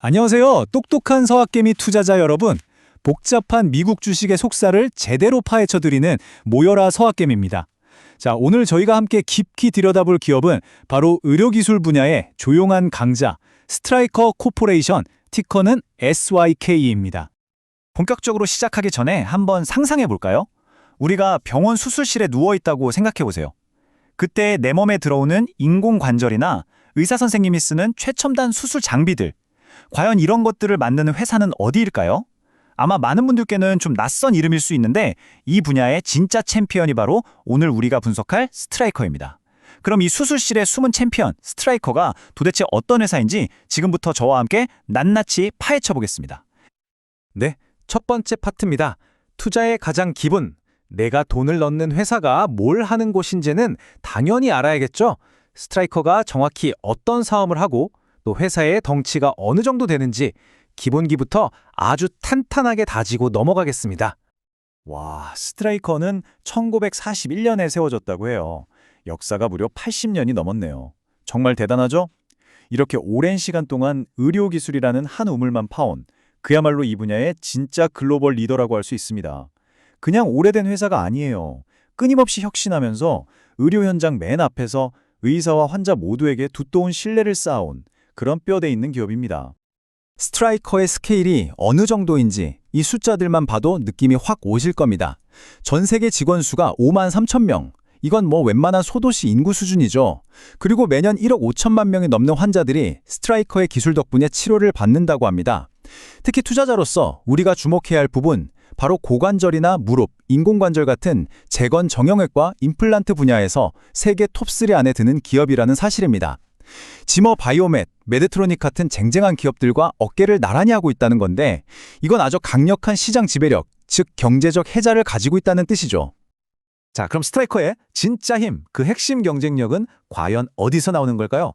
안녕하세요. 똑똑한 서학개미 투자자 여러분. 복잡한 미국 주식의 속살을 제대로 파헤쳐 드리는 모여라 서학개미입니다. 자, 오늘 저희가 함께 깊이 들여다볼 기업은 바로 의료기술 분야의 조용한 강자 스트라이커 코퍼레이션 티커는 SYK입니다. 본격적으로 시작하기 전에 한번 상상해 볼까요? 우리가 병원 수술실에 누워 있다고 생각해 보세요. 그때 내 몸에 들어오는 인공관절이나 의사 선생님이 쓰는 최첨단 수술 장비들 과연 이런 것들을 만드는 회사는 어디일까요? 아마 많은 분들께는 좀 낯선 이름일 수 있는데 이 분야의 진짜 챔피언이 바로 오늘 우리가 분석할 스트라이커입니다. 그럼 이 수술실의 숨은 챔피언 스트라이커가 도대체 어떤 회사인지 지금부터 저와 함께 낱낱이 파헤쳐 보겠습니다. 네, 첫 번째 파트입니다. 투자의 가장 기본, 내가 돈을 넣는 회사가 뭘 하는 곳인지는 당연히 알아야겠죠. 스트라이커가 정확히 어떤 사업을 하고 또 회사의 덩치가 어느 정도 되는지 기본기부터 아주 탄탄하게 다지고 넘어가겠습니다. 와, 스트라이커는 1941년에 세워졌다고 해요. 역사가 무려 80년이 넘었네요. 정말 대단하죠? 이렇게 오랜 시간 동안 의료기술이라는 한 우물만 파온 그야말로 이 분야의 진짜 글로벌 리더라고 할 수 있습니다. 그냥 오래된 회사가 아니에요. 끊임없이 혁신하면서 의료 현장 맨 앞에서 의사와 환자 모두에게 두터운 신뢰를 쌓아온 그런 뼈대 있는 기업입니다. 스트라이커의 스케일이 어느 정도인지 이 숫자들만 봐도 느낌이 확 오실 겁니다. 전 세계 직원 수가 5만 3천 명. 이건 뭐 웬만한 소도시 인구 수준이죠. 그리고 매년 1억 5천만 명이 넘는 환자들이 스트라이커의 기술 덕분에 치료를 받는다고 합니다. 특히 투자자로서 우리가 주목해야 할 부분, 바로 고관절이나 무릎, 인공관절 같은 재건 정형외과 임플란트 분야에서 세계 톱3 안에 드는 기업이라는 사실입니다. 지머 바이오멧, 메드트로닉 같은 쟁쟁한 기업들과 어깨를 나란히 하고 있다는 건데 이건 아주 강력한 시장 지배력, 즉 경제적 해자를 가지고 있다는 뜻이죠. 자, 그럼 스트라이커의 진짜 힘, 그 핵심 경쟁력은 과연 어디서 나오는 걸까요?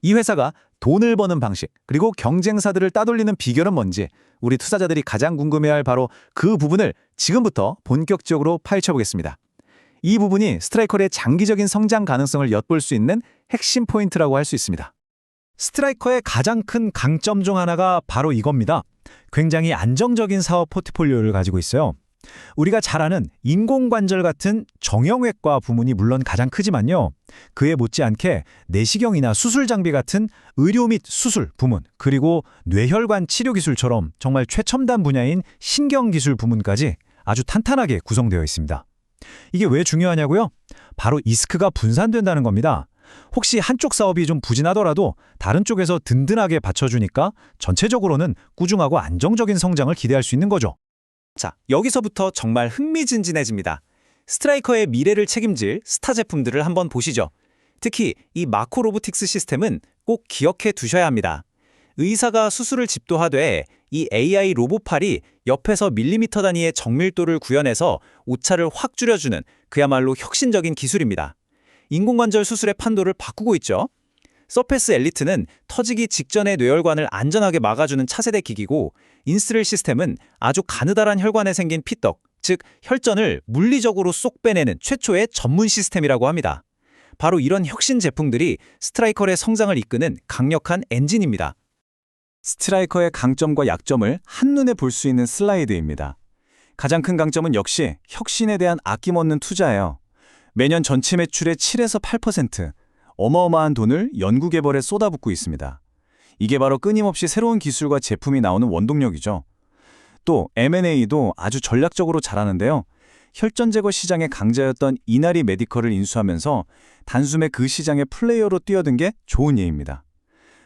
이 회사가 돈을 버는 방식, 그리고 경쟁사들을 따돌리는 비결은 뭔지 우리 투자자들이 가장 궁금해할 바로 그 부분을 지금부터 본격적으로 파헤쳐 보겠습니다. 이 부분이 스트라이커의 장기적인 성장 가능성을 엿볼 수 있는 핵심 포인트라고 할 수 있습니다. 스트라이커의 가장 큰 강점 중 하나가 바로 이겁니다. 굉장히 안정적인 사업 포트폴리오를 가지고 있어요. 우리가 잘 아는 인공관절 같은 정형외과 부문이 물론 가장 크지만요. 그에 못지않게 내시경이나 수술 장비 같은 의료 및 수술 부문, 그리고 뇌혈관 치료 기술처럼 정말 최첨단 분야인 신경 기술 부문까지 아주 탄탄하게 구성되어 있습니다. 이게 왜 중요하냐고요? 바로 리스크가 분산된다는 겁니다. 혹시 한쪽 사업이 좀 부진하더라도 다른 쪽에서 든든하게 받쳐주니까 전체적으로는 꾸준하고 안정적인 성장을 기대할 수 있는 거죠. 자, 여기서부터 정말 흥미진진해집니다. 스트라이커의 미래를 책임질 스타 제품들을 한번 보시죠. 특히 이 마코 로보틱스 시스템은 꼭 기억해 두셔야 합니다. 의사가 수술을 집도하되 이 AI 로봇팔이 옆에서 밀리미터 단위의 정밀도를 구현해서 오차를 확 줄여주는 그야말로 혁신적인 기술입니다. 인공관절 수술의 판도를 바꾸고 있죠. 서페스 엘리트는 터지기 직전의 뇌혈관을 안전하게 막아주는 차세대 기기고 인스릴 시스템은 아주 가느다란 혈관에 생긴 피떡, 즉 혈전을 물리적으로 쏙 빼내는 최초의 전문 시스템이라고 합니다. 바로 이런 혁신 제품들이 스트라이커의 성장을 이끄는 강력한 엔진입니다. 스트라이커의 강점과 약점을 한눈에 볼 수 있는 슬라이드입니다. 가장 큰 강점은 역시 혁신에 대한 아낌없는 투자예요. 매년 전체 매출의 7에서 8%, 어마어마한 돈을 연구개발에 쏟아붓고 있습니다. 이게 바로 끊임없이 새로운 기술과 제품이 나오는 원동력이죠. 또 M&A도 아주 전략적으로 잘하는데요. 혈전 제거 시장의 강자였던 이나리 메디컬을 인수하면서 단숨에 그 시장의 플레이어로 뛰어든 게 좋은 예입니다.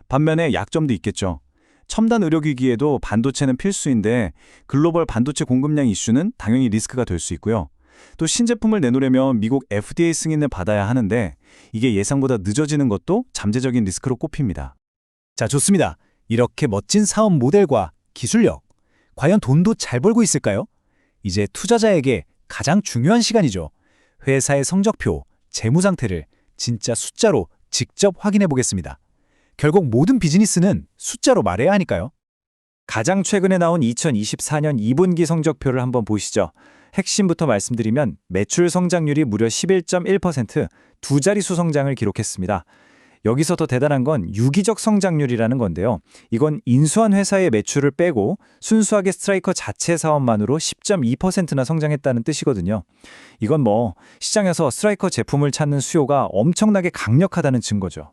반면에 약점도 있겠죠. 첨단 의료기기에도 반도체는 필수인데 글로벌 반도체 공급량 이슈는 당연히 리스크가 될 수 있고요. 또 신제품을 내놓으려면 미국 FDA 승인을 받아야 하는데 이게 예상보다 늦어지는 것도 잠재적인 리스크로 꼽힙니다. 자, 좋습니다. 이렇게 멋진 사업 모델과 기술력, 과연 돈도 잘 벌고 있을까요? 이제 투자자에게 가장 중요한 시간이죠. 회사의 성적표, 재무 상태를 진짜 숫자로 직접 확인해 보겠습니다. 결국 모든 비즈니스는 숫자로 말해야 하니까요. 가장 최근에 나온 2024년 2분기 성적표를 한번 보시죠. 핵심부터 말씀드리면 매출 성장률이 무려 11.1%, 두 자릿수 성장을 기록했습니다. 여기서 더 대단한 건 유기적 성장률이라는 건데요. 이건 인수한 회사의 매출을 빼고 순수하게 스트라이커 자체 사업만으로 10.2%나 성장했다는 뜻이거든요. 이건 뭐 시장에서 스트라이커 제품을 찾는 수요가 엄청나게 강력하다는 증거죠.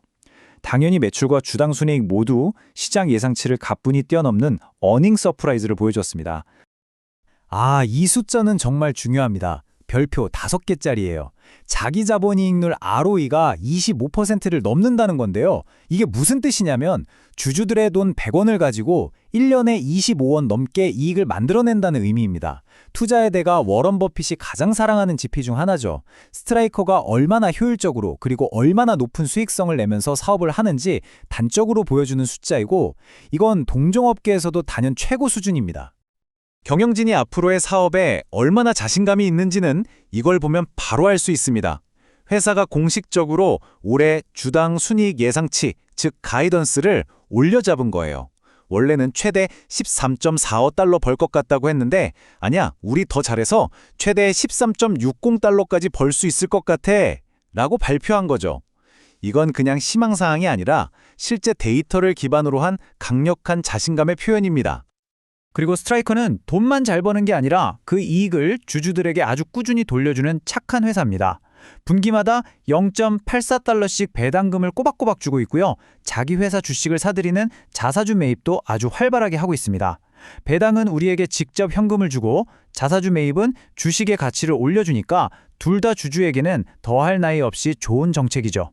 당연히 매출과 주당 순이익 모두 시장 예상치를 가뿐히 뛰어넘는 어닝 서프라이즈를 보여줬습니다. 아, 이 숫자는 정말 중요합니다. 별표 5개짜리예요. 자기 자본이익률 ROE가 25%를 넘는다는 건데요. 이게 무슨 뜻이냐면 주주들의 돈 100원을 가지고 1년에 25원 넘게 이익을 만들어낸다는 의미입니다. 투자의 대가 워런 버핏이 가장 사랑하는 지표 중 하나죠. 스트라이커가 얼마나 효율적으로 그리고 얼마나 높은 수익성을 내면서 사업을 하는지 단적으로 보여주는 숫자이고 이건 동종업계에서도 단연 최고 수준입니다. 경영진이 앞으로의 사업에 얼마나 자신감이 있는지는 이걸 보면 바로 알 수 있습니다. 회사가 공식적으로 올해 주당 순이익 예상치, 즉 가이던스를 올려잡은 거예요. 원래는 최대 13.45달러 벌 것 같다고 했는데 아니야, 우리 더 잘해서 최대 13.60달러까지 벌 수 있을 것 같아 라고 발표한 거죠. 이건 그냥 희망사항이 아니라 실제 데이터를 기반으로 한 강력한 자신감의 표현입니다. 그리고 스트라이커는 돈만 잘 버는 게 아니라 그 이익을 주주들에게 아주 꾸준히 돌려주는 착한 회사입니다. 분기마다 0.84달러씩 배당금을 꼬박꼬박 주고 있고요. 자기 회사 주식을 사들이는 자사주 매입도 아주 활발하게 하고 있습니다. 배당은 우리에게 직접 현금을 주고 자사주 매입은 주식의 가치를 올려주니까 둘 다 주주에게는 더할 나위 없이 좋은 정책이죠.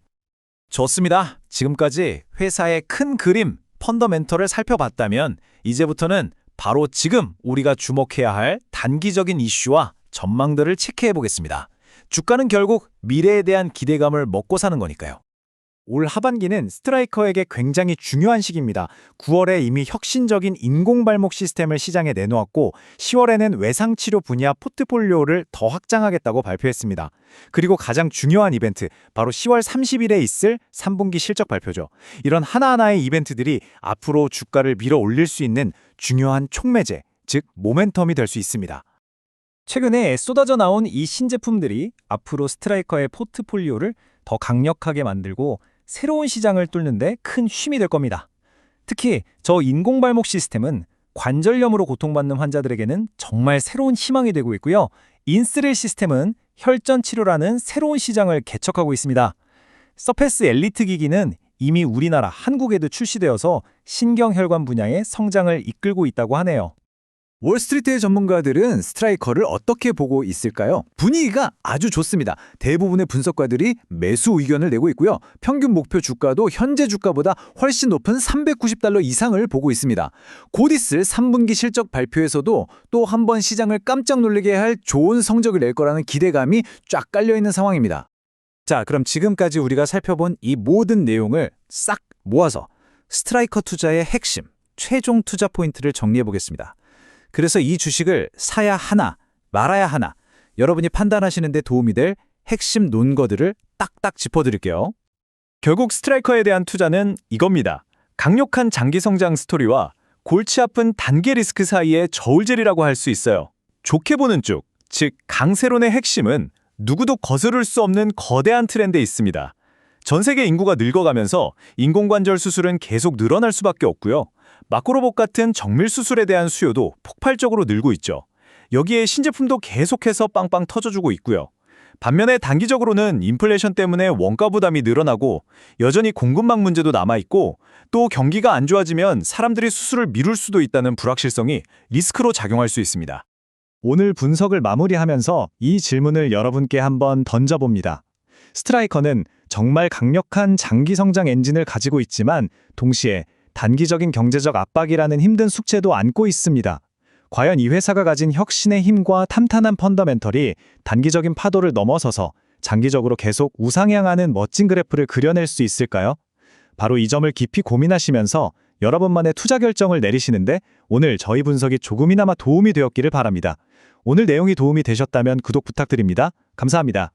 좋습니다. 지금까지 회사의 큰 그림, 펀더멘털을 살펴봤다면 이제부터는 바로 지금 우리가 주목해야 할 단기적인 이슈와 전망들을 체크해 보겠습니다. 주가는 결국 미래에 대한 기대감을 먹고 사는 거니까요. 올 하반기는 스트라이커에게 굉장히 중요한 시기입니다. 9월에 이미 혁신적인 인공발목 시스템을 시장에 내놓았고 10월에는 외상치료 분야 포트폴리오를 더 확장하겠다고 발표했습니다. 그리고 가장 중요한 이벤트, 바로 10월 30일에 있을 3분기 실적 발표죠. 이런 하나하나의 이벤트들이 앞으로 주가를 밀어 올릴 수 있는 중요한 촉매제, 즉 모멘텀이 될 수 있습니다. 최근에 쏟아져 나온 이 신제품들이 앞으로 스트라이커의 포트폴리오를 더 강력하게 만들고 새로운 시장을 뚫는데 큰 힘이 될 겁니다. 특히 저 인공발목 시스템은 관절염으로 고통받는 환자들에게는 정말 새로운 희망이 되고 있고요. 인스릴 시스템은 혈전 치료라는 새로운 시장을 개척하고 있습니다. 서페스 엘리트 기기는 이미 우리나라 한국에도 출시되어서 신경혈관 분야의 성장을 이끌고 있다고 하네요. 월스트리트의 전문가들은 스트라이커를 어떻게 보고 있을까요? 분위기가 아주 좋습니다. 대부분의 분석가들이 매수 의견을 내고 있고요. 평균 목표 주가도 현재 주가보다 훨씬 높은 390달러 이상을 보고 있습니다. 곧 있을 3분기 실적 발표에서도 또 한 번 시장을 깜짝 놀라게 할 좋은 성적을 낼 거라는 기대감이 쫙 깔려 있는 상황입니다. 자, 그럼 지금까지 우리가 살펴본 이 모든 내용을 싹 모아서 스트라이커 투자의 핵심, 최종 투자 포인트를 정리해 보겠습니다. 그래서 이 주식을 사야 하나, 말아야 하나, 여러분이 판단하시는 데 도움이 될 핵심 논거들을 딱딱 짚어드릴게요. 결국 스트라이커에 대한 투자는 이겁니다. 강력한 장기 성장 스토리와 골치 아픈 단계 리스크 사이의 저울질이라고 할 수 있어요. 좋게 보는 쪽, 즉 강세론의 핵심은 누구도 거스를 수 없는 거대한 트렌드에 있습니다. 전 세계 인구가 늙어가면서 인공관절 수술은 계속 늘어날 수밖에 없고요. 마코로복 같은 정밀 수술에 대한 수요도 폭발적으로 늘고 있죠. 여기에 신제품도 계속해서 빵빵 터져주고 있고요. 반면에 단기적으로는 인플레이션 때문에 원가 부담이 늘어나고 여전히 공급망 문제도 남아있고 또 경기가 안 좋아지면 사람들이 수술을 미룰 수도 있다는 불확실성이 리스크로 작용할 수 있습니다. 오늘 분석을 마무리하면서 이 질문을 여러분께 한번 던져봅니다. 스트라이커는 정말 강력한 장기 성장 엔진을 가지고 있지만 동시에 단기적인 경제적 압박이라는 힘든 숙제도 안고 있습니다. 과연 이 회사가 가진 혁신의 힘과 탄탄한 펀더멘털이 단기적인 파도를 넘어서서 장기적으로 계속 우상향하는 멋진 그래프를 그려낼 수 있을까요? 바로 이 점을 깊이 고민하시면서 여러분만의 투자 결정을 내리시는데 오늘 저희 분석이 조금이나마 도움이 되었기를 바랍니다. 오늘 내용이 도움이 되셨다면 구독 부탁드립니다. 감사합니다.